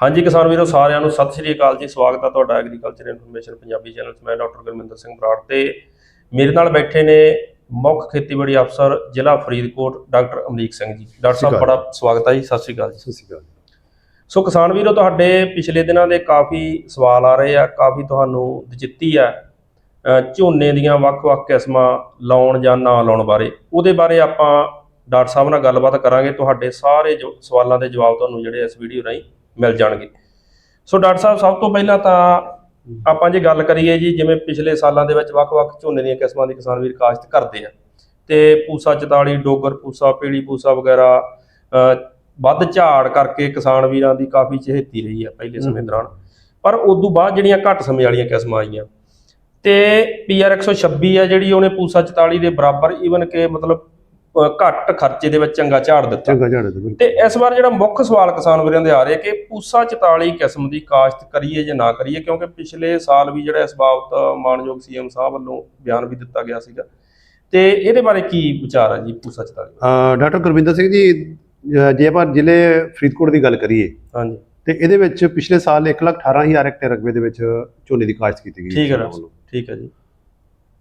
ਹਾਂਜੀ ਕਿਸਾਨ ਵੀਰੋ ਸਾਰਿਆਂ ਨੂੰ ਸਤਿ ਸ਼੍ਰੀ ਅਕਾਲ ਜੀ। ਸਵਾਗਤ ਹੈ ਤੁਹਾਡਾ ਐਗਰੀਕਲਚਰ ਇਨਫੋਰਮੇਸ਼ਨ ਪੰਜਾਬੀ ਚੈਨਲ 'ਚ। ਮੈਂ ਡਾਕਟਰ ਗੁਰਮਿੰਦਰ ਸਿੰਘ ਬਰਾੜ ਤੇ ਮੇਰੇ ਨਾਲ ਬੈਠੇ ਨੇ ਮੁੱਖ ਖੇਤੀਬਾੜੀ ਅਫਸਰ ਜ਼ਿਲ੍ਹਾ ਫਰੀਦਕੋਟ ਡਾਕਟਰ ਅਮਰੀਕ ਸਿੰਘ ਜੀ। ਡਾਕਟਰ ਸਾਹਿਬ ਬੜਾ ਸਵਾਗਤ ਹੈ ਜੀ। ਸਤਿ ਸ਼੍ਰੀ ਅਕਾਲ ਜੀ। ਸਤਿ ਸ਼੍ਰੀ ਅਕਾਲ ਸੋ ਕਿਸਾਨ ਵੀਰੋ ਤੁਹਾਡੇ ਪਿਛਲੇ ਦਿਨਾਂ ਦੇ ਕਾਫੀ ਸਵਾਲ ਆ ਰਹੇ ਆ ਕਾਫੀ ਤੁਹਾਨੂੰ ਦਚਿੱਤੀ ਆ ਝੋਨੇ ਦੀਆਂ ਵੱਖ-ਵੱਖ ਕਿਸਮਾਂ ਲਾਉਣ ਜਾਂ ਨਾ ਲਾਉਣ ਬਾਰੇ। ਉਹਦੇ ਬਾਰੇ ਆਪਾਂ ਡਾਕਟਰ ਸਾਹਿਬ ਨਾਲ ਗੱਲਬਾਤ ਕਰਾਂਗੇ। ਤੁਹਾਡੇ ਸਾਰੇ ਜੋ ਸਵਾਲਾਂ ਦੇ ਜਵਾਬ ਤੁਹਾਨੂੰ ਜਿਹੜੇ ਇਸ ਵੀਡੀਓ ਰਾਹੀਂ ਮਿਲ ਜਾਣਗੇ। ਸੋ ਡਾਕਟਰ ਸਾਹਿਬ ਸਭ ਤੋਂ ਪਹਿਲਾਂ ਤਾਂ ਆਪਾਂ ਜੇ ਗੱਲ ਕਰੀਏ ਜੀ ਜਿਵੇਂ ਪਿਛਲੇ ਸਾਲਾਂ ਦੇ ਵਿੱਚ ਵੱਖ-ਵੱਖ ਝੋਨੇ ਦੀਆਂ ਕਿਸਮਾਂ ਦੀ ਕਿਸਾਨ ਵੀਰ ਕਾਸ਼ਤ ਕਰਦੇ ਆ। ਤੇ ਪੂਸਾ 44 ਡੋਗਰ ਪੂਸਾ ਪੀਲੀ ਪੂਸਾ ਵਗੈਰਾ ਵੱਧ ਝਾੜ ਕਰਕੇ ਕਿਸਾਨ ਵੀਰਾਂ ਦੀ ਕਾਫੀ ਚਹੇਤੀ ਰਹੀ ਆ ਪਹਿਲੇ ਸਮੇਂ। ਦੌਰਾਨ। ਪਰ ਉਸ ਤੋਂ ਬਾਅਦ ਜਿਹੜੀਆਂ ਘੱਟ ਸਮੇਂ ਵਾਲੀਆਂ ਕਿਸਮਾਂ ਆਈਆਂ। ਤੇ ਪੀਆਰ 126 ਆ ਜਿਹੜੀ ਉਹਨੇ ਪੂਸਾ 44 ਦੇ ਬਰਾਬਰ ਈਵਨ ਕਿ ਮਤਲਬ ਘੱਟ ਖਰਚੇ ਦੇ ਵਿੱਚ ਚੰਗਾ ਝਾੜ ਦਿੱਤਾ। ਚੰਗਾ ਝਾੜੇ ਤੇ ਬਿਲਕੁਲ। ਤੇ ਇਸ ਵਾਰ ਜਿਹੜਾ ਮੁੱਖ ਸਵਾਲ ਕਿਸਾਨ ਵੀਰਾਂ ਦੇ ਆ ਰਿਹਾ ਕਿ ਪੂਸਾ 44 ਕਿਸਮ ਦੀ ਕਾਸ਼ਤ ਕਰੀਏ ਜਾਂ ਨਾ ਕਰੀਏ ਕਿਉਂਕਿ ਪਿਛਲੇ ਸਾਲ ਵੀ ਜਿਹੜਾ ਇਸ ਬਾਬਤ ਮਾਨਯੋਗ ਸੀਐਮ ਸਾਹਿਬ ਵੱਲੋਂ ਬਿਆਨ ਵੀ ਦਿੱਤਾ ਗਿਆ ਸੀਗਾ। ਤੇ ਇਹਦੇ ਬਾਰੇ ਕੀ ਵਿਚਾਰ ਹੈ ਜੀ ਪੂਸਾ 44 ਅਹ ਡਾਕਟਰ ਗੁਰਵਿੰਦਰ ਸਿੰਘ ਜੀ ਜੇ ਆਪਾਂ ਜ਼ਿਲ੍ਹੇ ਫਰੀਦਕੋਟ ਦੀ ਗੱਲ ਕਰੀਏ ਹਾਂਜੀ। ਤੇ ਇਹਦੇ ਵਿੱਚ ਪਿਛਲੇ ਸਾਲ 118000 ਹੈਕਟੇਅਰ ਰਕਬੇ ਦੇ ਵਿੱਚ ਝੋਨੇ ਦੀ ਕਾਸ਼ਤ ਕੀਤੀ ਗਈ ਠੀਕ ਹੈ। ਠੀਕ ਹੈ ਜੀ।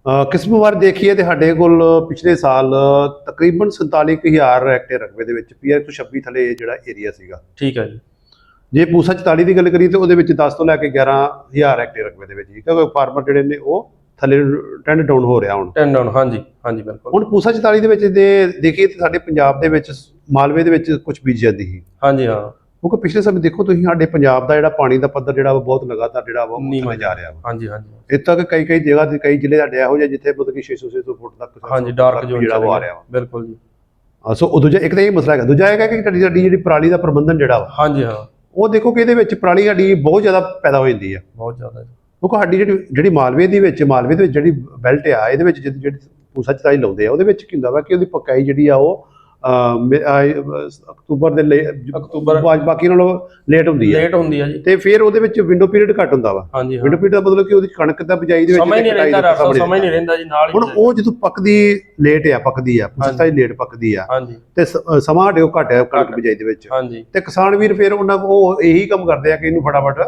ਅਹ ਕਿਸਮ ਵਾਰ ਦੇਖੀਏ ਤੇ ਸਾਡੇ ਕੋਲ ਪਿਛਲੇ ਸਾਲ ਤਕਰੀਬਨ 47000 ਹੈਕਟੇਅਰ ਰਕਬੇ ਦੇ ਵਿੱਚ ਪੀਆਰ 126 ਥਲੇ ਜਿਹੜਾ ਏਰੀਆ ਸੀਗਾ। ਠੀਕ ਹੈ ਜੀ। ਜੇ ਪੂਸਾ 44 ਦੀ ਗੱਲ ਕਰੀਏ ਤੇ ਉਹਦੇ ਵਿੱਚ 10 ਤੋਂ ਲੈ ਕੇ 11000 ਹੈਕਟੇਅਰ ਰਕਬੇ ਦੇ ਵਿੱਚ ਜੀ ਕਿਉਂਕਿ ਫਾਰਮਰ ਜਿਹੜੇ ਨੇ ਉਹ ਥੱਲੇ ਟੈਂਡ ਡਾਊਨ ਹੋ ਰਿਹਾ ਹੁਣ। ਟੈਨ ਡਾਊਨ ਹਾਂਜੀ ਹਾਂਜੀ ਬਿਲਕੁਲ। ਹੁਣ ਪੂਸਾ 44 ਦੇ ਵਿੱਚ ਦੇ ਦੇਖੀਏ ਤੇ ਸਾਡੇ ਪੰਜਾਬ ਦੇ ਵਿੱਚ ਮਾਲਵੇ ਦੇ ਵਿੱਚ ਕੁਝ ਬੀਜ ਜਾਂਦੀ ਸੀ। ਹਾਂਜੀ ਹਾਂ। ਕਿਉਂਕਿ ਪਿਛਲੇ ਸਮੇਂ ਦੇਖੋ ਤੁਸੀਂ ਸਾਡੇ ਪੰਜਾਬ ਦਾ ਜਿਹੜਾ ਪਾਣੀ ਦਾ ਪੱਧਰ ਜਿਹੜਾ ਬਹੁਤ ਲਗਾਤਾਰ ਜਿਹੜਾ ਵਾ ਉੱਤੇ ਜਾ ਰਿਹਾ ਵਾ। ਹਾਂਜੀ ਹਾਂਜੀ। ਇੱਥੇ ਤੱਕ ਕਈ ਕਈ ਜਗ੍ਹਾ ਤੇ ਕਈ ਜ਼ਿਲ੍ਹੇ ਸਾਡੇ ਇਹੋ ਜਿਹੇ ਜਿੱਥੇ ਮਤਲਬ ਕਿ 600 600 ਫੁੱਟ ਤੱਕ ਹਾਂਜੀ ਡਾਰਕ ਜ਼ੋਨ ਜਿਹੜਾ ਆ ਰਿਹਾ ਵਾ। ਬਿਲਕੁਲ ਜੀ। ਸੋ ਉਹ ਦੂਜਾ ਇੱਕ ਤਾਂ ਇਹ ਮਸਲਾ ਹੈਗਾ। ਦੂਜਾ ਹੈਗਾ ਕਿ ਸਾਡੀ ਸਾਡੀ ਜਿਹੜੀ ਪਰਾਲੀ ਦਾ ਪ੍ਰਬੰਧਨ ਜਿਹੜਾ ਵਾ ਹਾਂਜੀ ਹਾਂ। ਉਹ ਦੇਖੋ ਕਿ ਇਹਦੇ ਵਿੱਚ ਪਰਾਲੀ ਸਾਡੀ ਬਹੁਤ ਜ਼ਿਆਦਾ ਪੈਦਾ ਹੋ ਜਾਂਦੀ ਆ। ਬਹੁਤ ਜ਼ਿਆਦਾ ਕਿਉਂਕਿ ਸਾਡੀ ਜਿਹੜੀ ਜਿਹੜੀ ਮਾਲਵੇ ਦੇ ਵਿੱਚ ਮਾਲਵੇ ਦੇ ਵਿੱਚ ਜਿਹੜੀ ਬੈਲਟ ਆ ਇਹਦੇ ਵਿੱਚ ਜਿਹੜੀ ਪੂਸਾ ਚਤਾਈ ਲਾਉਂਦੇ ਆ ਉਹਦੇ ਵਿੱਚ ਕੀ ਹੁੰਦਾ ਵਾ ਕਿ ਉਹਦੀ ਪਕਾਈ ਜਿਹੜੀ ਆ ਉਹ ਅਕਤੂਬਰ ਦੇ ਅਕਤੂਬਰ- ਬਾਕੀ ਨਾਲੋਂ ਲੇਟ ਹੁੰਦੀ ਆ ਲੇਟ ਹੁੰਦੀ ਹੈ ਜੀ। ਤੇ ਫਿਰ ਉਹਦੇ ਵਿੱਚ ਵਿੰਡੋ ਪੀਰੀਅਡ ਘੱਟ ਹੁੰਦਾ ਵਾ। ਹਾਂ। ਵਿੰਡੋ ਪੀਰੀਅਡ ਦਾ ਮਤਲਬ ਕਿ ਉਹਦੀ ਕਣਕ ਦਾ ਬਿਜਾਈ ਦੇ ਵਿੱਚ ਸਮਝ ਨਹੀਂ ਰਹਿੰਦਾ ਸਮਝ ਨਹੀਂ ਰਹਿੰਦਾ ਜੀ ਨਾਲ ਹੁਣ ਹੀ ਉਹ ਜਦੋਂ ਪੱਕਦੀ ਲੇਟ ਆ ਪੱਕਦੀ ਆ ਪੂਸਾ ਚਤਾਈ ਲੇਟ ਪੱਕਦੀ ਆ। ਹਾਂਜੀ। ਤੇ ਸਮਾਂ ਕੋਲ ਘੱਟ ਕਣਕ। ਬਿਜਾਈ ਦੇ ਵਿੱਚ। ਹਾਂਜੀ। ਤੇ ਕਿਸਾਨ ਵੀਰ ਫਿਰ ਉਹਨਾਂ ਉਹ ਇਹੀ ਕੰਮ ਕਰਦੇ ਆ ਕਿ ਇਹਨੂੰ ਫਟਾਫਟ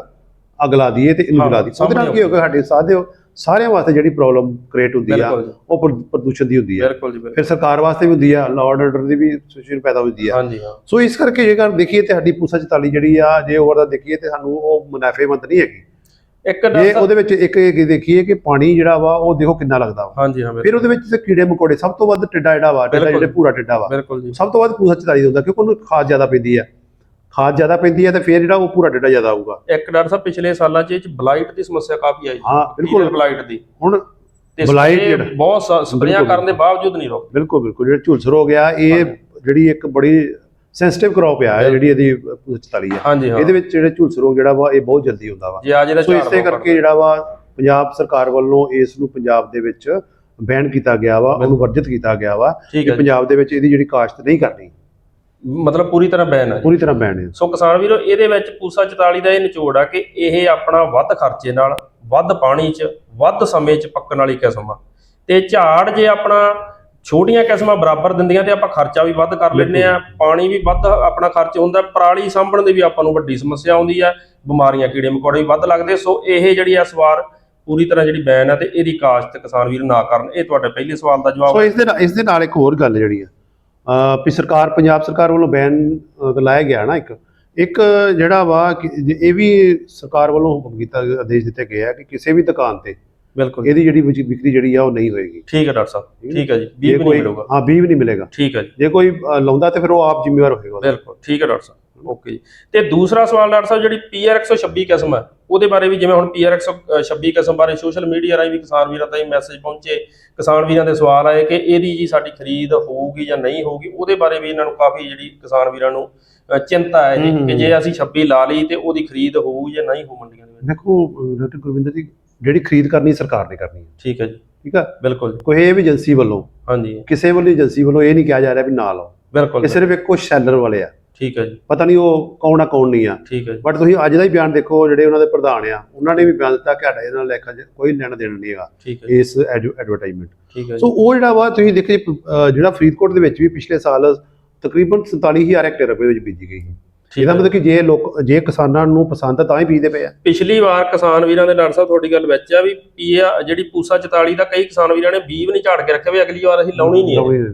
ਅੱਗ ਲਾ ਦਈਏ ਤੇ ਇਹਨੂੰ ਹਾਂ, ਜਲਾ ਦਈਏ। ਉਹਦੇ ਨਾਲ ਕੀ ਹੋਗਾ ਸਾਡੇ ਸਾਦੇ ਸਾਰਿਆਂ ਵਾਸਤੇ ਜਿਹੜੀ ਪ੍ਰੋਬਲਮ ਕ੍ਰੀਏਟ ਹੁੰਦੀ ਆ ਉਹ ਪ੍ਰ- ਪ੍ਰਦੂਸ਼ਣ ਦੀ ਹੁੰਦੀ ਆ। ਫਿਰ ਸਰਕਾਰ ਵਾਸਤੇ ਵੀ ਹੁੰਦੀ ਆ ਲਾਅ ਆਰਡਰ ਦੀ ਵੀ ਸਿਚੁਏਸ਼ਨ ਪੈਦਾ ਹੁੰਦੀ ਆ। ਸੋ ਇਸ ਕਰਕੇ ਜੇਕਰ ਦੇਖੀਏ ਤੇ ਸਾਡੀ ਪੂਸਾ 44 ਜਿਹੜੀ ਆ ਜੇ ਓਵਰ ਦਾ ਦੇਖੀਏ ਤੇ ਸਾਨੂੰ ਉਹ ਮੁਨਾਫੇਮੰਦ ਨਹੀਂ ਹੈਗੀ। ਇੱਕ ਜੇ ਉਹਦੇ ਵਿੱਚ ਇੱਕ ਇਹ ਦੇਖੀਏ ਕਿ ਪਾਣੀ ਜਿਹੜਾ ਵਾ ਉਹ ਦੇਖੋ ਕਿੰਨਾ ਲੱਗਦਾ ਵਾ। ਹਾਂਜੀ ਹਾਂ ਫਿਰ ਉਹਦੇ ਵਿੱਚ ਤੇ ਕੀੜੇ ਮਕੌੜੇ ਸਭ ਤੋਂ ਵੱਧ ਟਿੱਡਾ ਜਿਹੜਾ ਵਾ ਟਿੱਡਾ। ਜਿਹੜੇ ਪੂਰਾ ਟਿੱਡਾ ਵਾ ਸਭ ਤੋਂ ਵੱਧ ਪੂਸਾ 44 ਹੁੰਦਾ ਕਿਉਂਕਿ ਉਹਨੂੰ ਖਾਦ ਜ਼ਿਆਦਾ ਪੈਂਦੀ ਆ। ਖਾਦ ਜ਼ਿਆਦਾ ਪੈਂਦੀ ਆ ਤੇ ਫਿਰ ਜਿਹੜਾ ਉਹ ਪੂਰਾ ਟਿੱਡਾ ਜ਼ਿਆਦਾ ਆਊਗਾ। ਇੱਕ ਡਾਕਟਰ ਸਾਹਿਬ ਪਿਛਲੇ ਸਾਲਾਂ 'ਚ ਇਹ 'ਚ ਬਲਾਈਟ ਦੀ ਸਮੱਸਿਆ ਕਾਫੀ ਆਈ ਹਾਂ ਬਿਲਕੁਲ। ਬਲਾਈਟ ਦੀ। ਹੁਣ ਤੇ ਜਿਹੜਾ- ਬਹੁਤ ਸਪਰੇਆਂ। ਕਰਨ ਦੇ ਬਾਵਜੂਦ ਨਹੀਂ ਰੁਕ। ਬਿਲਕੁਲ ਬਿਲਕੁਲ। ਜਿਹੜਾ ਝੁਲਸਰ ਹੋ ਗਿਆ ਇਹ। ਜਿਹੜੀ ਇੱਕ ਬੜੀ ਸੈਂਸਿਟਿਵ ਕ੍ਰੌਪ ਆ ਜਿਹੜੀ ਇਹਦੀ ਪੂਸਾ 44 ਆ ਹਾਂ। ਇਹਦੇ ਵਿੱਚ ਜਿਹੜੇ ਝੁਲਸਰ ਰੋਗ ਜਿਹੜਾ ਵਾ ਇਹ ਬਹੁਤ ਜਲਦੀ ਹੁੰਦਾ ਵਾ। ਸੋ ਇਸੇ ਕਰਕੇ ਜਿਹੜਾ ਵਾ ਪੰਜਾਬ ਸਰਕਾਰ ਵੱਲੋਂ ਇਸ ਨੂੰ ਪੰਜਾਬ ਦੇ ਵਿੱਚ ਬੈਨ ਕੀਤਾ ਗਿਆ ਵਾ ਉਹਨੂੰ ਵਰਜਿਤ ਕੀਤਾ ਗਿਆ ਵਾ ਕਿ ਹੈ। ਪੰਜਾਬ ਦੇ ਵਿੱਚ ਇਹਦੀ ਜਿਹੜੀ ਕਾਸ਼ਤ ਨਹੀਂ ਕਰਨੀ। ਮਤਲਬ ਪੂਰੀ ਤਰ੍ਹਾਂ ਬੈਨ ਹੈ। ਪੂਰੀ ਤਰ੍ਹਾਂ ਬੈਨ ਹੈ ਸੋ ਕਿਸਾਨ ਵੀਰੋ ਇਹਦੇ ਵਿੱਚ ਪੂਸਾ 44 ਦਾ ਇਹ ਨਿਚੋੜ ਆ ਕਿ ਇਹ ਆਪਣਾ ਵੱਧ ਖਰਚੇ ਨਾਲ ਵੱਧ ਪਾਣੀ 'ਚ ਵੱਧ ਸਮੇਂ 'ਚ ਪੱਕਣ ਵਾਲੀ ਕਿਸਮ ਆ। ਤੇ ਝਾੜ ਜੇ ਆਪਣਾ ਛੋਟੀਆਂ ਕਿਸਮਾਂ ਬਰਾਬਰ ਦਿੰਦੀਆਂ ਤੇ ਆਪਾਂ ਖਰਚਾ ਵੀ ਵੱਧ ਕਰ ਲੈਂਦੇ ਆ ਪਾਣੀ ਵੀ ਵੱਧ ਆਪਣਾ ਖਰਚ ਹੁੰਦਾ ਪਰਾਲੀ ਸਾਂਭਣ ਦੀ ਵੀ ਆਪਾਂ ਨੂੰ ਵੱਡੀ ਸਮੱਸਿਆ ਆਉਂਦੀ ਆ ਬਿਮਾਰੀਆਂ ਕੀੜੇ ਮਕੌੜੇ ਵੀ ਵੱਧ ਲੱਗਦੇ ਸੋ ਇਹ ਜਿਹੜੀ ਇਸ ਵਾਰ ਪੂਰੀ ਤਰ੍ਹਾਂ ਜਿਹੜੀ ਬੈਨ ਆ ਤੇ ਇਹਦੀ ਕਾਸ਼ਤ ਕਿਸਾਨ ਵੀਰ ਨਾ ਕਰਨ। ਇਹ ਤੁਹਾਡੇ ਪਹਿਲੇ ਸਵਾਲ ਦਾ ਜਵਾਬ ਸੋ ਇਸ ਦੇ ਨਾਲ ਇਸ ਦੇ ਨਾਲ ਇੱਕ ਹੋਰ ਗੱਲ ਜਿਹੜੀ ਆ। ਵੀ ਸਰਕਾਰ ਪੰਜਾਬ ਸਰਕਾਰ ਵੱਲੋਂ ਬੈਨ ਲਾਇਆ ਗਿਆ ਨਾ ਇੱਕ। ਇੱਕ ਜਿਹੜਾ ਵਾ ਇਹ ਵੀ ਸਰਕਾਰ ਵੱਲੋਂ ਹੁਕਮ ਕੀਤਾ ਆਦੇਸ਼ ਦਿੱਤੇ ਗਏ ਆ ਕਿ ਕਿਸੇ ਵੀ ਦੁਕਾਨ ਤੇ ਬਿਲਕੁਲ। ਇਹਦੀ ਜਿਹੜੀ ਵਿਕ- ਵਿਕਰੀ ਜਿਹੜੀ ਆ ਉਹ ਨਹੀਂ ਹੋਏਗੀ। ਠੀਕ ਹੈ ਡਾਕਟਰ ਸਾਹਿਬ ਠੀਕ ਹੈ ਜੀ। ਜੇ 20 ਵੀ ਨਹੀਂ ਮਿਲੂਗਾ। ਹਾਂ 20 ਵੀ ਨਹੀਂ ਮਿਲੇਗਾ। ਠੀਕ ਹੈ ਜੀ। ਜੇ ਕੋਈ ਲਾਉਂਦਾ ਤੇ ਫਿਰ ਉਹ ਆਪ ਜ਼ਿੰਮੇਵਾਰ ਹੋਏਗਾ। ਬਿਲਕੁਲ। ਠੀਕ ਹੈ ਡਾਕਟਰ ਸਾਹਿਬ। ਓਕੇ ਜੀ। ਤੇ ਦੂਸਰਾ ਸਵਾਲ ਡਾਕਟਰ ਸਾਹਿਬ ਜਿਹੜੀ ਪੀਆਰ 126 ਕਿਸਮ ਹੈ ਉਹਦੇ ਬਾਰੇ ਵੀ ਜਿਵੇਂ ਹੁਣ ਪੀਆਰ 126 ਕਿਸਮ ਬਾਰੇ ਸੋਸ਼ਲ ਮੀਡੀਆ ਰਾਹੀਂ ਵੀ ਕਿਸਾਨ ਵੀਰਾਂ ਤਾਈਂ ਮੈਸੇਜ ਪਹੁੰਚੇ ਕਿਸਾਨ ਵੀਰਾਂ ਦੇ ਸਵਾਲ ਆਏ ਕਿ ਇਹਦੀ ਜੀ ਸਾਡੀ ਖਰੀਦ ਹੋਊਗੀ ਜਾਂ ਨਹੀਂ ਹੋਊਗੀ ਉਹਦੇ ਬਾਰੇ ਵੀ ਇਹਨਾਂ ਨੂੰ ਕਾਫੀ ਜਿਹੜੀ ਕਿਸਾਨ ਵੀਰਾਂ ਨੂੰ ਚਿੰਤਾ ਹੈ ਜੀ। ਕਿ ਜੇ ਅਸੀਂ 26 ਲਾ ਲਈ ਤੇ ਉਹਦੀ ਖਰੀਦ ਹੋਊ ਜਾਂ ਨਹੀਂ ਹੋਊ ਮੰਡੀਆਂ ਦੇ ਵਿੱਚ। ਦੇਖੋ ਡਾਕਟਰ ਗੁਰਵਿੰਦਰ ਜੀ ਜਿਹੜੀ ਖਰੀਦ ਕਰਨੀ ਸਰਕਾਰ ਨੇ ਕਰਨੀ ਹੈ। ਠੀਕ ਹੈ ਜੀ। ਠੀਕ ਆ? ਬਿਲਕੁਲ ਕੋਈ ਇਹ ਵੀ ਏਜੰਸੀ ਵੱਲੋਂ ਹਾਂਜੀ। ਕਿਸੇ ਵੱਲੋਂ ਏਜੰਸੀ ਵੱਲੋਂ ਇਹ ਨਹੀਂ ਕਿਹਾ ਜਾ ਰਿਹਾ ਵੀ ਨਾ ਲਾਓ। ਬਿਲਕੁਲ ਇਹ ਸਿਰਫ ਇੱਕ ਸੈਲਰ ਵਾਲੇ ਆ। ਠੀਕ ਹੈ ਜੀ। ਪਤਾ ਨਹੀਂ ਉਹ ਕੌਣ ਆ ਕੌਣ ਨਹੀਂ ਆ। ਠੀਕ ਹੈ ਬਟ ਤੁਸੀਂ ਅੱਜ ਦਾ ਹੀ ਬਿਆਨ ਦੇਖੋ ਜਿਹੜੇ ਉਹਨਾਂ ਦੇ ਪ੍ਰਧਾਨ ਆ ਉਹਨਾਂ ਨੇ ਵੀ ਬਿਆਨ ਦਿੱਤਾ ਕਿ ਸਾਡਾ ਇਹਦੇ ਨਾਲ ਲੇਖਾ ਕੋਈ ਲੈਣਾ ਦੇਣਾ ਨਹੀਂ ਹੈਗਾ ਹੈ ਇਸ ਐਡਵਰਟਾਈਜ਼ਮੈਂਟ ਠੀਕ ਹੈ ਸੋ ਉਹ ਜਿਹੜਾ ਵਾ ਤੁਸੀਂ ਦੇਖੋ ਜਿਹੜਾ ਫਰੀਦਕੋਟ ਦੇ ਵਿੱਚ ਵੀ ਪਿਛਲੇ ਸਾਲ ਤਕਰੀਬਨ 47000 ਹੈਕਟੇਅਰ ਰੁਪਏ ਵਿੱਚ ਬੀਜੀ ਗਈ ਸੀ। ਇਹਦਾ ਹੈ। ਮਤਲਬ ਕਿ ਜੇ ਲੋਕ ਜੇ ਕਿਸਾਨਾਂ ਨੂੰ ਪਸੰਦ ਆ ਤਾਂ ਹੀ ਬੀਜਦੇ ਪਏ ਆ। ਪਿਛਲੀ ਵਾਰ ਕਿਸਾਨ ਵੀਰਾਂ ਦੇ ਡਾਕਟਰ ਸਾਹਿਬ ਤੁਹਾਡੀ ਗੱਲ ਵਿੱਚ ਆ ਵੀ ਪੀਆ ਜਿਹੜੀ ਪੂਸਾ 44 ਦਾ ਕਈ ਕਿਸਾਨ ਵੀਰਾਂ ਨੇ ਬੀਜ ਵੀ ਨਹੀਂ ਝਾੜ ਕੇ ਰੱਖਿਆ ਵੀ ਅਗਲੀ ਵਾਰ ਅਸੀਂ ਲਾਉਣੀ ਨਹੀਂ ਹੈ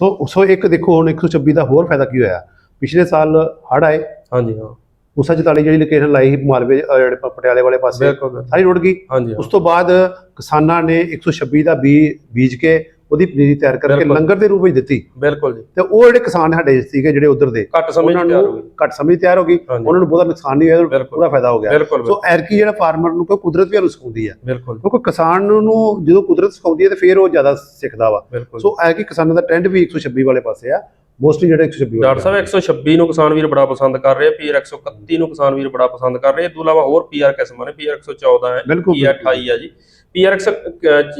ਤੋ ਸੋ ਇੱਕ ਦੇਖੋ ਹੁਣ 126 ਦਾ ਹੋਰ ਫਾਇਦਾ ਕੀ ਹੋਇਆ? ਪਿਛਲੇ ਸਾਲ ਹੜ ਆਏ ਹਾਂਜੀ ਹਾਂ ਉਸਾ 44 ਜਿਹੜੀ ਲੋਕੇਸ਼ਨ ਲਾਈ ਸੀ ਮਾਲਵੇ ਅਹ ਜਿਹੜੇ ਪ- ਪਟਿਆਲੇ ਵਾਲੇ ਪਾਸੇ ਬਿਲਕੁਲ। ਸਾਰੀ ਰੁੜ ਗਈ ਹਾਂਜੀ। ਉਸ ਤੋਂ ਬਾਅਦ ਕਿਸਾਨਾਂ ਨੇ 126 ਦਾ ਬੀ ਬੀਜ ਕੇ ਉਹਦੀ ਪਨੀਰੀ ਤਿਆਰ ਕਰਕੇ ਬਿਲਕੁਲ। ਲੰਗਰ ਦੇ ਰੂਪ ਵਿੱਚ ਦਿੱਤੀ। ਬਿਲਕੁਲ ਜੀ। ਤੇ ਉਹ ਜਿਹੜੇ ਕਿਸਾਨ ਸਾਡੇ ਸੀਗੇ ਜਿਹੜੇ ਉਧਰ ਦੇ ਘੱਟ ਸਮੇਂ ਉਹਨਾਂ ਚ ਤਿਆਰ ਹੋ ਨੂੰ ਘੱਟ ਸਮੇਂ 'ਚ ਤਿਆਰ ਹੋ ਗਈ। ਹਾਂਜੀ। ਉਹਨਾਂ ਨੂੰ ਬਹੁਤਾ ਨੁਕਸਾਨ ਨਹੀਂ ਹੋਇਆ ਬਿਲਕੁਲ। ਪੂਰਾ ਫਾਇਦਾ ਹੋ ਗਿਆ। ਬਿਲਕੁਲ ਸੋ ਐਰਕੀ ਜਿਹੜਾ ਫਾਰਮਰ ਨੂੰ ਕੋਈ ਕੁਦਰਤ ਵੀ ਉਹਨੂੰ ਸਿਖਾਉਂਦੀ ਹੈ ਬਿਲਕੁਲ। ਕਿਉਂਕਿ ਕਿਸਾਨ ਨੂੰ ਜਦੋਂ ਕੁਦਰਤ ਸਿਖਾਉਂਦੀ ਹੈ ਤੇ ਫਿਰ ਉਹ ਜ਼ਿਆਦਾ ਸਿੱਖਦਾ ਵਾ। ਬਿਲਕੁਲ। ਸੋ ਐਰਕੀ ਕਿਸਾਨਾਂ ਦਾ ਟ੍ਰੈਂਡ ਵੀ 126 ਵਾਲੇ ਪਾਸੇ ਆ। ਮੋਸਟਲੀ ਜਿਹੜੇ 126 ਵਾਲੇ ਡਾਕਟਰ ਸਾਹਿਬ 126 ਨੂੰ। ਕਿਸਾਨ ਵੀਰ ਬੜਾ ਪਸੰਦ ਕਰ ਰਹੇ ਆ ਪੀਆਰ 131 ਨੂੰ ਕਿਸਾਨ ਵੀਰ ਬੜਾ ਪਸੰਦ ਕਰ ਰਹੇ ਆ। ਇਹ ਤੋਂ ਇਲਾਵਾ ਹੋਰ ਪੀਆਰ ਕਿਸਮਾਂ ਨੇ ਪੀਆਰ 114 ਹੈ ਬਿਲਕੁਲ, ਪੀਆਰ 28 ਆ ਜੀ। ਪੀਆਰ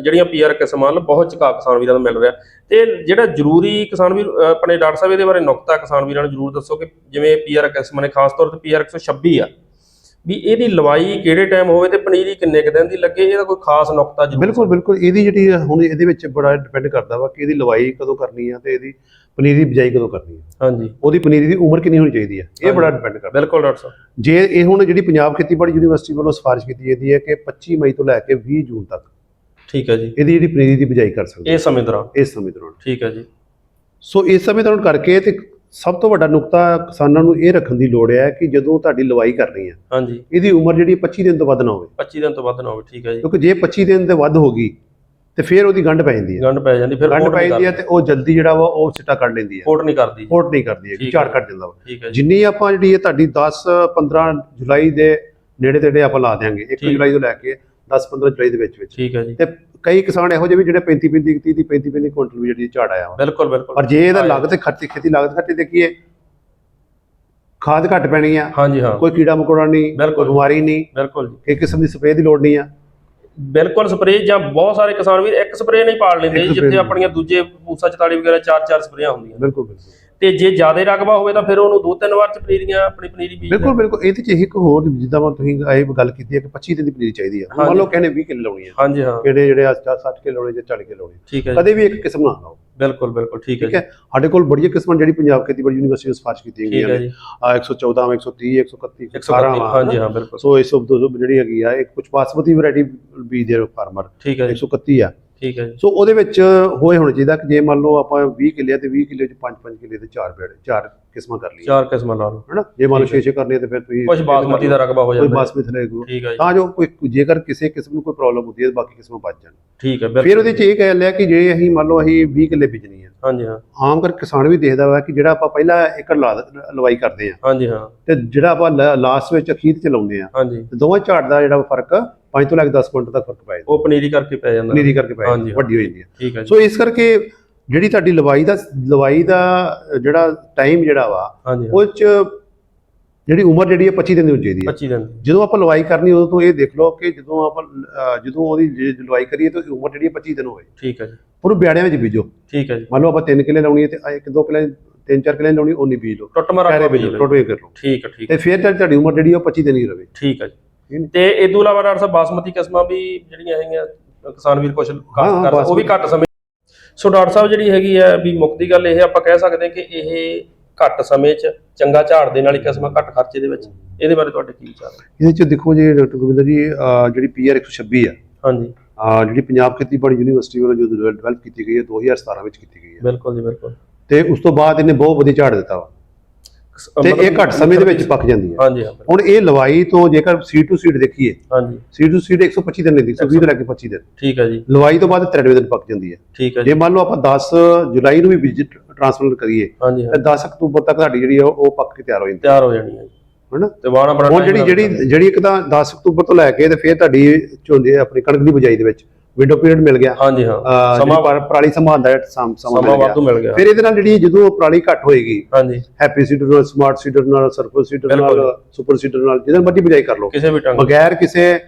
ਜਿਹੜੀਆਂ ਪੀਆਰ ਕਿਸਮਾਂ ਨੇ ਬਹੁਤ ਚਕਾ ਕਿਸਾਨ ਵੀਰਾਂ ਨੂੰ ਮਿਲ ਰਿਹਾ। ਤੇ ਜਿਹੜਾ ਜ਼ਰੂਰੀ ਕਿਸਾਨ ਵੀਰ ਆਪਣੇ ਡਾਕਟਰ ਸਾਹਿਬ ਇਹਦੇ ਬਾਰੇ ਨੁਕਤਾ ਕਿਸਾਨ ਵੀਰਾਂ ਨੂੰ ਜ਼ਰੂਰ ਦੱਸੋ ਕਿ ਜਿਵੇਂ ਪੀਆਰ ਕਿਸਮਾਂ ਨੇ ਖਾਸ ਤੌਰ ਤੇ ਪੀਆਰ 126 ਆ। ਵੀ ਇਹਦੀ ਲਵਾਈ ਕਿਹੜੇ ਟਾਈਮ ਹੋਵੇ ਤੇ ਪਨੀਰੀ ਕਿੰਨੇ ਕੁ ਦਿਨ ਦੀ ਲੱਗੇ ਇਹਦਾ ਕੋਈ ਖਾਸ ਨੁਕਤਾ ਜ਼ਰੂਰ ਬਿਲਕੁਲ ਬਿਲਕੁਲ। ਇਹਦੀ ਜਿਹੜੀ ਹੁਣ ਇਹਦੇ ਵਿੱਚ ਬੜਾ ਡਿਪੈਂਡ ਕਰਦਾ ਵਾ ਕਿ ਇਹਦੀ ਲਵਾਈ ਕਦੋਂ ਕਰਨੀ ਆ ਤੇ ਇਹਦੀ ਪਨੀਰੀ ਦੀ ਬਿਜਾਈ ਕਦੋਂ ਕਰਨੀ ਆ। ਹਾਂਜੀ। ਉਹਦੀ ਪਨੀਰੀ ਦੀ ਉਮਰ ਕਿੰਨੀ ਹੋਣੀ ਚਾਹੀਦੀ ਹੈ ਇਹ ਬੜਾ ਡਿਪੈਂਡ ਕਰਦਾ। ਬਿਲਕੁਲ ਡਾਕਟਰ ਸਾਹਿਬ। ਜੇ ਇਹ ਹੁਣ ਜਿਹੜੀ ਪੰਜਾਬ ਖੇਤੀਬਾੜੀ ਯੂਨੀਵਰਸਿਟੀ ਵੱਲੋਂ ਸਿਫਾਰਿਸ਼ ਕੀਤੀ ਜਾਂਦੀ ਹੈ ਕਿ 25 ਮਈ ਤੋਂ ਲੈ ਕੇ 20 ਜੂਨ ਤੱਕ ਠੀਕ ਹੈ ਜੀ। ਇਹਦੀ ਜਿਹੜੀ ਪਨੀਰੀ ਦੀ ਬਿਜਾਈ ਕਰ ਸਕਦੇ ਇਹ ਸਮੇਂ ਦੌਰਾਨ। ਇਸ ਸਮੇਂ ਦੌਰਾਨ। ਠੀਕ ਹੈ ਜੀ। ਸੋ ਇਸ ਸਮੇਂ ਦੌਰਾਨ ਕਰਕੇ ਤੇ ਸਭ ਤੋਂ ਵੱਡਾ ਨੁਕਤਾ ਕਿਸਾਨਾਂ ਨੂੰ ਇਹ ਰੱਖਣ ਦੀ ਲੋੜ ਹੈ ਕਿ ਜਦੋਂ ਤੁਹਾਡੀ ਲਵਾਈ ਕਰਨੀ ਹੈ ਹਾਂਜੀ। ਇਹਦੀ ਉਮਰ ਜਿਹੜੀ 25 ਦਿਨ ਤੋਂ ਵੱਧ ਨਾ ਹੋਵੇ। 25 ਦਿਨ ਤੋਂ ਵੱਧ ਨਾ ਹੋਵੇ ਠੀਕ ਹੈ ਜੀ। ਕਿਉਂਕਿ ਜੇ 25 ਦਿਨ ਤੋਂ ਵੱਧ ਹੋ ਗਈ ਤੇ ਫਿਰ ਉਹਦੀ ਗੰਢ ਪੈ ਜਾਂਦੀ ਹੈ। ਗੰਢ ਪੈ ਜਾਂਦੀ ਫਿਰ ਗੰਢ ਪੈ ਜਾਂਦੀ ਹੈ ਤੇ ਉਹ ਜਲਦੀ ਜਿਹੜਾ ਵਾ ਉਹ ਸਿੱਟਾ ਕੱਢ ਲੈਂਦੀ ਹੈ। ਕੋਟ ਨਹੀਂ ਕਰਦੀ ਕੋਟ ਨਹੀਂ ਕਰਦੀ ਹੈ ਝਾੜ। ਕੱਢ ਦਿੰਦਾ ਵਾ। ਠੀਕ ਹੈ ਜੀ। ਜਿੰਨੀ ਆਪਾਂ ਜਿਹੜੀ ਇਹ ਤੁਹਾਡੀ 10 15 ਜੁਲਾਈ ਦੇ ਨੇੜੇ ਤੇੜੇ ਆਪਾਂ ਲਾ ਦਿਆਂਗੇ 1 ਠੀਕ। ਜੁਲਾਈ ਤੋਂ ਲੈ ਕੇ 10 15 ਜੁਲਾਈ ਦੇ ਵਿੱਚ ਵਿੱਚ। ਠੀਕ ਹੈ ਜੀ। ਤੇ ਕਈ ਕਿਸਾਨ ਇਹੋ ਜਿਹੇ ਵੀ ਜਿਹੜੇ 35 35 30 30 35 35 ਕੁਇੰਟਲ ਵੀ ਜਿਹੜੀ ਝਾੜ ਆਇਆ ਵਾ। ਬਿਲਕੁਲ ਬਿਲਕੁਲ। ਪਰ ਜੇ ਇਹਦਾ। ਲਾਗਤ ਖਰਚੀ ਖੇਤੀ ਲਾਗਤ ਖਰਚੀ ਦੇਖੀਏ ਖਾਦ ਘੱਟ ਪੈਣੀ ਆ। ਹਾਂਜੀ ਹਾਂ। ਕੋਈ ਕੀੜਾ ਮਕੌੜਾ ਨਹੀਂ ਬਿਲਕੁਲ। ਕੋਈ ਬਿਮਾਰੀ ਨਹੀਂ ਬਿਲਕੁਲ ਜੀ। ਕਿਸੇ ਕਿਸਮ ਦੀ ਸਪਰੇਅ ਦੀ ਲੋੜ ਨਹੀਂ ਆ। ਬਿਲਕੁਲ ਸਪਰੇਅ ਜਾਂ ਬਹੁਤ ਸਾਰੇ ਕਿਸਾਨ ਵੀਰ ਇੱਕ ਸਪਰੇਅ ਨਹੀਂ ਪਾੜ ਲੈਂਦੇ ਜਿੱਥੇ। ਆਪਣੀਆਂ ਦੂਜੇ ਪੂਸਾ 44 ਵਗੈਰਾ ਚਾਰ ਚਾਰ ਸਪਰੇਆਂ ਹੁੰਦੀਆਂ। ਬਿਲਕੁਲ ਬਿਲਕੁਲ। ਤੇ ਜੇ ਜ਼ਿਆਦਾ ਰਕਬਾ ਹੋਵੇ ਤਾਂ ਫਿਰ ਉਹਨੂੰ ਦੋ ਤਿੰਨ ਵਾਰ ਚ ਪਨੀਰੀਆਂ ਆਪਣੀ ਪਨੀਰੀ ਬੀਜ ਬਿਲਕੁਲ ਬਿਲਕੁਲ ਇਹਦੇ ਚ ਇੱਕ ਹੋਰ ਜਿੱਦਾਂ ਵਾ ਤੁਸੀਂ ਇਹ ਗੱਲ ਕੀਤੀ ਹੈ ਕਿ 25 ਦਿਨ ਦੀ ਪਨੀਰੀ ਚਾਹੀਦੀ ਹੁਣ ਮੰਨ। ਲਓ ਕਹਿੰਦੇ 20 ਕਿਲੋ ਲਾਉਣੀ ਆ। ਹਾਂਜੀ ਹਾਂ। ਕਿਹੜੇ ਜਿਹੜੇ 60 ਕਿਲੋ ਲਾਉਣੇ ਜਾਂ 40 ਕਿਲੋ ਲਾਉਣੇ। ਹੈ ਕਦੇ ਵੀ ਇੱਕ ਕਿਸਮ ਨਾ ਲਾਓ। ਬਿਲਕੁਲ ਬਿਲਕੁਲ ਠੀਕ ਹੈ ਠੀਕ ਜੀ। ਹੈ ਸਾਡੇ ਕੋਲ ਬੜੀਆਂ ਕਿਸਮਾਂ ਜਿਹੜੀ ਪੰਜਾਬ ਖੇਤੀਬਾੜੀ ਯੂਨੀਵਰਸਿਟੀ ਵਿੱਚ ਸਿਫਾਰਿਸ਼ ਕੀਤੀਆਂ ਠੀਕ ਹੈ ਗਈਆਂ ਨੇ। ਜੀ। ਆ 114 130 131 131 ਵਾ, ਹਾਂਜੀ ਹਨਾ? ਹਾਂ ਬਿਲਕੁਲ। ਸੋ ਇਸ ਤੋਂ ਜਿਹੜੀ ਹੈਗੀ ਆ ਇੱਕ ਕੁਝ ਬਾਸਮਤੀ ਵੈਰਾਈਟੀ ਬੀਜ ਦੇ ਫਾਰਮਰ। ਠੀਕ ਹੈ ਜੀ। 131 ਆ। ਠੀਕ ਹੈ ਜੀ। ਸੋ ਉਹਦੇ ਵਿੱਚ ਹੋਏ ਹੋਣਾ ਚਾਹੀਦਾ ਕਿ ਜੇ ਮੰਨ ਲਓ ਆਪਾਂ 20 ਕਿੱਲੇ ਤੇ 20 ਕਿੱਲੇ ਚ 5-5 ਕਿੱਲੇ ਦੇ ਚਾਰ ਬੇੜੇ ਚਾਰ ਕਿਸਮਾਂ ਕਰ ਲਈਆਂ। ਚਾਰ ਕਿਸਮਾਂ ਲਾ ਲਓ ਹਨਾ? ਜੇ ਮੰਨ ਲਓ ਠੀਕ ਹੈ। 6-6 ਕਰਨੇ ਤੇ ਫਿਰ ਤੁਸੀਂ ਕੁਝ ਬਾਸਮਤੀ ਦਾ ਰਕਬਾ ਹੋ ਕੋਈ ਜਾਂਦਾ। ਹੈ। ਬਾਸਮਤੀ ਲੈ ਗੋ ਹੈ ਤਾਂ ਜੋ ਕੋਈ ਜੇਕਰ ਕਿਸੇ ਕਿਸਮ ਨੂੰ ਕੋਈ ਪ੍ਰੋਬਲਮ ਹੁੰਦੀ ਹੈ ਤਾਂ ਬਾਕੀ ਕਿਸਮਾਂ ਬਚ ਜਾਣ। ਠੀਕ ਹੈ ਫਿਰ ਉਹਦੇ ਚ ਇਹ ਕਹਿ ਲਿਆ ਕਿ ਜੇ ਅਸੀਂ ਮੰਨ ਲਓ ਅਸੀਂ 20 ਕਿੱਲੇ ਬੀਜਣੀ ਆ। ਹਾਂਜੀ ਹਾਂ। ਆਮ ਕਰ ਕਿਸਾਨ ਵੀ ਦੇਖਦਾ ਵਾ ਕਿ ਜਿਹੜਾ ਆਪਾਂ ਪਹਿਲਾਂ ਏਕੜ ਲਾ ਲਵਾਈ ਕਰਦੇ ਆ। ਹਾਂਜੀ ਹਾਂ। ਤੇ ਜਿਹੜਾ ਆਪਾਂ ਲਾਸਟ ਵਿੱਚ ਅਖੀਰ ਚ ਲਾਉਂਦੇ ਆ। ਹਾਂਜੀ। ਤੇ ਦੋਵਾਂ ਝਾੜ ਦਾ ਜਿਹੜਾ ਫ਼ਰਕ 5 ਤੋਂ ਲੈ ਕੇ 10 ਕੁਇੰਟਲ ਤੱਕ ਫ਼ਰਕ ਪੈ ਜਾਂਦਾ। ਉਹ ਪਨੀਰੀ ਕਰਕੇ ਪੈ ਜਾਂਦਾ ਪਨੀਰੀ ਕਰਕੇ ਪੈ ਜਾਂਦੀ। ਵੱਡੀ ਹੋ ਜਾਂਦੀ ਹੈ। ਠੀਕ ਹੈ ਸੋ ਇਸ ਕਰਕੇ ਜਿਹੜੀ ਤੁਹਾਡੀ ਲਵਾਈ ਦਾ ਲਵਾਈ ਦਾ ਜਿਹੜਾ ਟਾਈਮ ਜਿਹੜਾ ਵਾ ਉਹ ਚ ਜਿਹੜੀ ਉਮਰ ਜਿਹੜੀ ਹੈ 25 ਦਿਨ ਦੀ ਚਾਹੀਦੀ ਹੈ। 25 ਦਿਨ। ਜਦੋਂ ਆਪਾਂ ਲਵਾਈ ਕਰਨੀ ਉਦੋਂ ਤੋਂ ਇਹ ਦੇਖ ਲਓ ਕਿ ਜਦੋਂ ਆਪਾਂ ਜਦੋਂ ਉਹਦੀ ਲਵਾਈ ਕਰੀਏ ਤਾਂ ਉਮਰ ਜਿਹੜੀ ਹੈ 25 ਦਿਨ ਹੋਵੇ। ਠੀਕ ਹੈ ਜੀ। ਉਹਨੂੰ ਬਿਆੜਿਆਂ ਵਿੱਚ ਬੀਜੋ। ਠੀਕ ਹੈ ਜੀ। ਮੰਨ ਲਓ ਆਪਾਂ 3 ਕਿੱਲੇ ਲਾਉਣੀ ਹੈ ਤੇ ਇੱਕ ਦੋ ਕਿੱਲੇ ਤਿੰਨ ਚਾਰ ਕਿੱਲੇ ਲਾਉਣੀ ਉਹ ਨਹੀਂ ਬੀਜ ਲਓ। ਟੁੱਟ ਮਾਰਾ ਬੀਜ ਬੀਜੋ ਲਓ। ਟੋਟੋ ਕਰ ਲਓ। ਠੀਕ ਹੈ ਠੀਕ ਤੇ ਫਿਰ ਤੁਹਾਡੀ ਉਮਰ ਜਿਹੜੀ ਉਹ 25 ਦਿਨ ਹੀ ਰਵੇ। ਠੀਕ ਹੈ ਜੀ। ਤੇ ਇਹ ਤੋਂ ਇਲਾਵਾ ਡਾਕਟਰ ਸਾਹਿਬ ਬਾਸਮਤੀ ਕਿਸਮਾਂ ਵੀ ਜਿਹੜੀਆਂ ਹੈਗੀਆਂ ਕਿਸਾਨ ਵੀਰ ਕੁਝ ਕਰਦੇ ਉਹ ਵੀ। ਘੱਟ ਸਮੇਂ ਸੋ ਡਾਕਟਰ ਸਾਹਿਬ ਜਿਹੜੀ ਹੈਗੀ ਹੈ ਵੀ ਮੁੱਖ ਦੀ ਗੱਲ ਇਹ ਆਪਾਂ ਕਹਿ ਸਕਦੇ ਕਿ ਇਹ ਘੱਟ ਸਮੇਂ 'ਚ ਚੰਗਾ ਝਾੜ ਦੇਣ ਵਾਲੀ ਕਿਸਮਾਂ ਘੱਟ ਖਰਚੇ ਦੇ ਵਿੱਚ ਇਹਦੇ ਬਾਰੇ ਤੁਹਾਡੇ ਕੀ ਵਿਚਾਰ ਹੈ ਇਹਦੇ ਚ ਦੇਖੋ ਜੀ ਡਾਕਟਰ ਗੋਬਿੰਦਰ ਜੀ ਜਿਹੜੀ ਪੀਆਰ 126 ਆ। ਹਾਂਜੀ। ਜਿਹੜੀ ਪੰਜਾਬ ਖੇਤੀਬਾੜੀ ਯੂਨੀਵਰਸਿਟੀ ਵੱਲੋਂ ਜੋ ਡਿਵੈਲਪ ਕੀਤੀ ਗਈ ਹੈ 2017 ਵਿੱਚ ਕੀਤੀ ਗਈ ਹੈ। ਬਿਲਕੁਲ ਜੀ ਬਿਲਕੁਲ। ਤੇ ਉਸ ਤੋਂ ਬਾਅਦ ਇਹਨੇ ਬਹੁਤ ਵਧੀਆ ਝਾੜ ਦਿੱਤਾ ਵਾ। ਤੇ ਇਹ ਘੱਟ ਸਮੇਂ ਦੇ ਵਿੱਚ ਪੱਕ ਜਾਂਦੀ ਹੈ। ਹਾਂਜੀ ਹਾਂ। ਹੁਣ ਇਹ ਲਵਾਈ ਤੋਂ ਜੇਕਰ ਸੀਡ ਟੂ ਸੀਡ ਦੇਖੀਏ ਹਾਂਜੀ। ਸੀਡ ਟੂ ਸੀਡ 125 ਦਿਨ ਲੈਂਦੀ 120 ਤੋਂ ਲੈ ਕੇ 25 ਦਿਨ। ਠੀਕ ਹੈ ਜੀ। ਲਵਾਈ ਤੋਂ ਬਾਅਦ 93 ਦਿਨ ਪੱਕ ਜਾਂਦੀ ਹੈ। ਠੀਕ ਹੈ ਜੀ। ਮੰਨ ਲਓ ਆਪਾਂ 10 ਜੁਲਾਈ ਨੂੰ ਵੀ ਬੀਜ ਟ੍ਰਾਂਸਪਲਾਂਟ ਕਰੀਏ ਤੇ 10 ਅਕਤੂਬਰ ਤੱਕ ਤੁਹਾਡੀ ਜਿਹੜੀ ਉਹ ਪੱਕ ਕੇ ਤਿਆਰ ਹੋ ਜਾਂਦੀ ਤਿਆਰ ਹੋ ਜਾਣੀ ਹੈ ਹਨਾ? ਤੇ ਵਾਣਾ ਬੜਾ ਹੁਣ ਜਿਹੜੀ। ਜਿਹੜੀ ਜਿਹੜੀ ਇੱਕ ਤਾਂ 10 ਅਕਤੂਬਰ ਤੋਂ ਲੈ ਕੇ ਤੇ ਫਿਰ ਤੁਹਾਡੀ ਝੋਨੇ ਆਪਣੀ ਕਣਕ ਦੀ ਬਜਾਈ ਦੇ ਵਿੱਚ ਵਿੰਡੋ ਪੀਰੀਅਡ ਮਿਲ ਗਿਆ। ਹਾਂਜੀ ਹਾਂ। ਸਮਾਂ ਪਰਾਲੀ ਸੰਭਾਲਦਾ ਹੈ ਸਮ- ਵਾਧੂ ਮਿਲ ਗਿਆ। ਫਿਰ ਇਹਦੇ ਨਾਲ ਜਿਹੜੀ ਜਦੋਂ ਪਰਾਲੀ ਘੱਟ ਹੋਏਗੀ ਹਾਂਜੀ। ਹੈਪੀ ਸੀਡਰ ਨਾਲ ਸਮਾਰਟ ਸੀਡਰ ਨਾਲ ਸਰਫਲ ਸੀਡਰ ਨਾਲ। ਸੁਪਰ ਸੀਡਰ ਨਾਲ ਜਿਹਦੇ ਨਾਲ ਮਰਜ਼ੀ ਬਜਾਈ ਕਰ ਲਓ। ਕਿਸੇ ਵੀ ਟੰਗ ਬਗੈਰ ਕਿਸੇ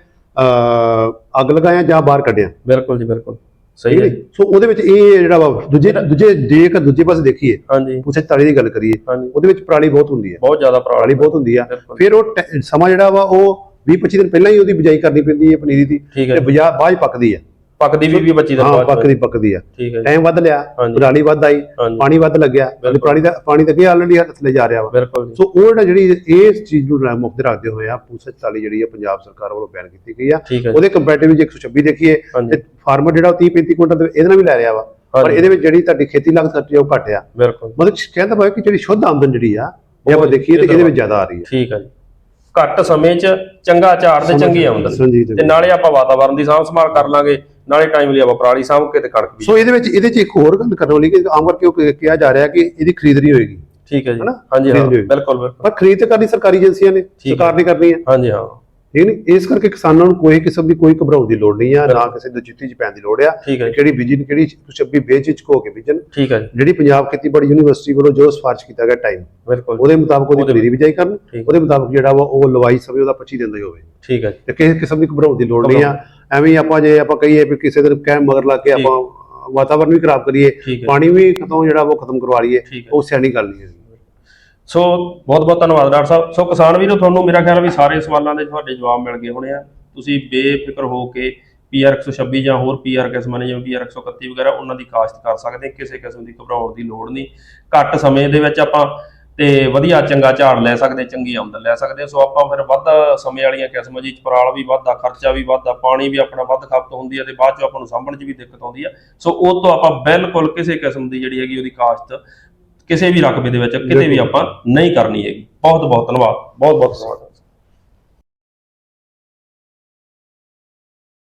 ਅੱਗ ਲਗਾਇਆ ਜਾਂ ਬਾਹਰ ਕੱਢਿਆ। ਬਿਲਕੁਲ ਜੀ ਬਿਲਕੁਲ। ਸਹੀ ਹੈ? ਸੋ ਉਹਦੇ ਵਿੱਚ ਇਹ ਜਿਹੜਾ ਵਾ ਦੂਜੇ ਦੂਜੇ ਜੇਕਰ ਦੂਜੇ ਪਾਸੇ ਦੇਖੀਏ। ਹਾਂਜੀ। ਉਸੇ ਤਾਲੀ ਦੀ ਗੱਲ ਕਰੀਏ। ਉਹਦੇ ਵਿੱਚ ਪਰਾਲੀ ਬਹੁਤ ਹੁੰਦੀ ਹੈ। ਬਹੁਤ ਜ਼ਿਆਦਾ ਪਰਾਲੀ। ਬਹੁਤ ਹੁੰਦੀ ਆ। ਫਿਰ ਉਹ ਸਮਾਂ ਜਿਹੜਾ ਵਾ ਉਹ 20 25 ਦਿਨ ਪਹਿਲਾਂ ਹੀ ਉਹਦੀ ਬਿਜਾਈ ਕਰਨੀ ਪੈਂਦੀ ਹੈ ਪਨੀਰੀ ਦੀ। ਤੇ ਬਾਅਦ ਪੱਕਦੀ ਹੈ। ਪੱਕਦੀ ਵੀ ਵੀ 25 ਦਿਨ ਹਾਂ ਬਾਅਦ ਪੱਕਦੀ ਪੱਕਦੀ ਆ। ਠੀਕ ਹੈ ਜੀ। ਟਾਈਮ ਵੱਧ ਲਿਆ ਹਾਂਜੀ। ਪਰਾਲੀ ਵੱਧ ਆਈ ਹਾਂਜੀ। ਪਾਣੀ ਵੱਧ ਲੱਗਿਆ ਬਿਲਕੁਲ। ਪਾਣੀ ਦਾ ਪਾਣੀ ਤਾਂ ਅੱਗੇ ਆਲਰੇਡੀ ਥੱਲੇ ਜਾ ਰਿਹਾ ਵਾ। ਬਿਲਕੁਲ ਜੀ। ਸੋ ਉਹ ਜਿਹੜਾ ਜਿਹੜੀ ਇਸ ਚੀਜ਼ ਨੂੰ ਲੈ- ਮੁੱਖ ਤੇ ਰੱਖਦੇ ਹੋਏ ਆ ਪੂਸਾ 44 ਜਿਹੜੀ ਆ ਪੰਜਾਬ ਸਰਕਾਰ ਵੱਲੋਂ ਬੈਨ ਕੀਤੀ ਗਈ ਆ। ਠੀਕ ਹੈ ਜੀ। ਉਹਦੇ ਕੰਪੈਰੀਟਿਵ ਜੇ 126 ਦੇਖੀਏ ਹਾਂਜੀ। ਤੇ ਫਾਰਮਰ ਜਿਹੜਾ ਉਹ 30 35 ਕੁਇੰਟਲ ਦੇ ਇਹਦੇ ਨਾਲ ਵੀ ਲੈ ਰਿਹਾ ਵਾ। ਪਰ ਹਾਂਜੀ। ਇਹਦੇ ਵਿੱਚ ਜਿਹੜੀ ਤੁਹਾਡੀ ਖੇਤੀ ਲਾਗਤ ਖਰਚੀ ਆ ਉਹ ਘੱਟ ਆ। ਬਿਲਕੁਲ। ਮਤਲਬ ਕਹਿੰਦਾ ਭਾਵੇਂ ਕਿ ਜਿਹੜੀ ਸ਼ੁੱਧ ਆਮਦਨ ਜਿਹੜੀ ਆ ਜੇ ਆਪਾਂ ਦੇਖੀਏ ਤੇ ਇਹਦੇ ਵਿੱਚ ਜ਼ਿਆਦਾ ਆ ਰਹੀ ਹੈ ਠੀਕ ਹੈ ਜੀ। ਘੱਟ ਸਮੇਂ 'ਚ ਚੰਗਾ ਝਾੜ ਤੇ ਚੰਗੀ ਆਮਦਨ। ਤੇ ਨਾਲੇ ਆਪਾਂ ਵਾਤਾਵਰਣ ਦੀ ਸਾਂਭ ਸੰਭਾਲ ਕਰ ਲਾਂਗੇ। ਨਾਲੇ ਟਾਈਮ ਲਈ ਆਪਾਂ ਪਰਾਲੀ ਸਾਂਭ ਕੇ ਤੇ ਕਣਕ ਵੀ ਸੋ ਇਹਦੇ ਵਿੱਚ ਇਹਦੇ ਚ ਇੱਕ ਹੋਰ ਗੱਲ ਕਰਨ ਵਾਲੀ ਕਿ ਆਮ ਕਰਕੇ ਉਹ ਕ- ਕਿਹਾ ਜਾ ਰਿਹਾ ਕਿ ਇਹਦੀ ਖਰੀਦ ਨਹੀਂ ਹੋਏਗੀ। ਠੀਕ ਹੈ ਜੀ? ਹਾਂਜੀ ਹਾਂ। ਬਿਲਕੁਲ ਬਿਲਕੁਲ। ਪਰ ਖਰੀਦ ਤਾਂ ਕਰਨੀ ਸਰਕਾਰੀ ਏਜੰਸੀਆਂ ਨੇ। ਸਰਕਾਰ ਨੇ ਕਰਨੀ ਹੈ। ਹਾਂਜੀ ਹਾਂ। ਠੀਕ ਨਹੀਂ ਇਸ ਕਰਕੇ ਕਿਸਾਨਾਂ ਨੂੰ ਕੋਈ ਕਿਸਮ ਦੀ ਕੋਈ ਘਬਰਾਉਣ ਦੀ ਲੋੜ ਨਹੀਂ ਆ ਨਾ। ਕਿਸੇ ਦੀ ਜਿੱਤੀ ਚ ਪੈਣ ਦੀ ਲੋੜ ਆ। ਕਿਹੜੀ ਬੀਜੀ ਕਿਹੜੀ ਛੱਬੀ ਬੇਚਿਚਕ ਹੋ ਕੇ ਬੀਜਣ। ਠੀਕ ਹੈ ਜਿਹੜੀ ਪੰਜਾਬ ਖੇਤੀਬਾੜੀ ਯੂਨੀਵਰਸਿਟੀ ਵੱਲੋਂ ਜੋ ਸਿਫਾਰਿਸ਼ ਕੀਤਾ ਗਿਆ ਟਾਈਮ ਬਿਲਕੁਲ। ਉਹਦੇ ਮੁਤਾਬਕ ਉਹਦੀ ਪਨੀਰੀ ਬਿਜਾਈ ਕਰਨ। ਉਹਦੇ ਮੁਤਾਬਕ ਜਿਹੜਾ ਉਹ ਲਵਾਈ ਸਮੇਂ ਉਹਦਾ 25 ਦਿਨ ਦਾ ਹੀ ਹੋਵੇ। ਠੀਕ ਹੈ ਤੇ ਕਿਸੇ ਕਿਸਮ ਦੀ ਘਬਰਾਉਣ ਦੀ ਲੋੜ ਨਹੀਂ ਆ। ਐਵੇਂ ਆਪਾਂ ਜੇ ਆਪਾਂ ਕਹੀਏ ਵੀ ਕਿਸੇ ਦਿਨ ਕਹਿ ਮਗਰ ਲਾ ਕੇ। ਆਪਾਂ ਵਾਤਾਵਰਨ ਵੀ ਖਰਾਬ ਕਰੀਏ ਪਾਣੀ ਵੀ ਖਤਮ ਜਿਹੜਾ ਉਹ ਖਤਮ ਕਰਵਾ ਲਈਏ ਉਹ ਸਿਆਣੀ ਗੱਲ ਨਹੀਂ ਹੈ ਸੋ ਬਹੁਤ ਬਹੁਤ ਧੰਨਵਾਦ ਡਾਕਟਰ ਸਾਹਿਬ। ਸੋ ਕਿਸਾਨ ਵੀਰੋ ਤੁਹਾਨੂੰ ਮੇਰਾ ਖਿਆਲ ਵੀ ਸਾਰੇ ਸਵਾਲਾਂ ਦੇ ਤੁਹਾਡੇ ਜਵਾਬ ਮਿਲ ਗਏ ਹੋਣੇ ਆ। ਤੁਸੀਂ ਬੇਫਿਕਰ ਹੋ ਕੇ ਪੀਆਰ 126 ਜਾਂ ਹੋਰ ਪੀਆਰ ਕਿਸਮਾਂ ਨੇ ਜਿਵੇਂ ਪੀਆਰ 131 ਵਗੈਰਾ ਉਹਨਾਂ ਦੀ ਕਾਸ਼ਤ ਕਰ ਸਕਦੇ ਕਿਸੇ ਕਿਸਮ ਦੀ ਘਬਰਾਉਣ ਦੀ ਲੋੜ ਨਹੀਂ। ਘੱਟ ਸਮੇਂ ਦੇ ਵਿੱਚ ਆਪਾਂ ਤੇ ਵਧੀਆ ਚੰਗਾ ਝਾੜ ਲੈ ਸਕਦੇ ਚੰਗੀ ਆਮਦਨ ਲੈ ਸਕਦੇ। ਸੋ ਆਪਾਂ ਫਿਰ ਵੱਧ ਸਮੇਂ ਵਾਲੀਆਂ ਕਿਸਮਾਂ ਜੀ ਪਰਾਲ ਵੀ ਵੱਧਦਾ ਖਰਚਾ ਵੀ ਵੱਧਦਾ ਪਾਣੀ ਵੀ ਆਪਣਾ ਵੱਧ ਖਪਤ ਹੁੰਦੀ ਹੈ ਤੇ ਬਾਅਦ ਚ ਆਪਾਂ ਨੂੰ ਸਾਂਭਣ 'ਚ ਵੀ ਦਿੱਕਤ ਆਉਂਦੀ ਹੈ ਸੋ ਉਹ ਤੋਂ ਆਪਾਂ ਬਿਲਕੁਲ ਕਿਸੇ ਕਿਸਮ ਦੀ ਜਿਹੜੀ ਹੈਗੀ ਉਹਦੀ ਕਾਸ਼ਤ ਕਿਸੇ ਵੀ ਰਕਬੇ ਦੇ ਵਿੱਚ ਕਿਤੇ ਵੀ ਆਪਾਂ ਨਹੀਂ ਕਰਨੀ ਹੈਗੀ। ਬਹੁਤ ਬਹੁਤ ਧੰਨਵਾਦ। ਬਹੁਤ ਬਹੁਤ ਧੰਨਵਾਦ।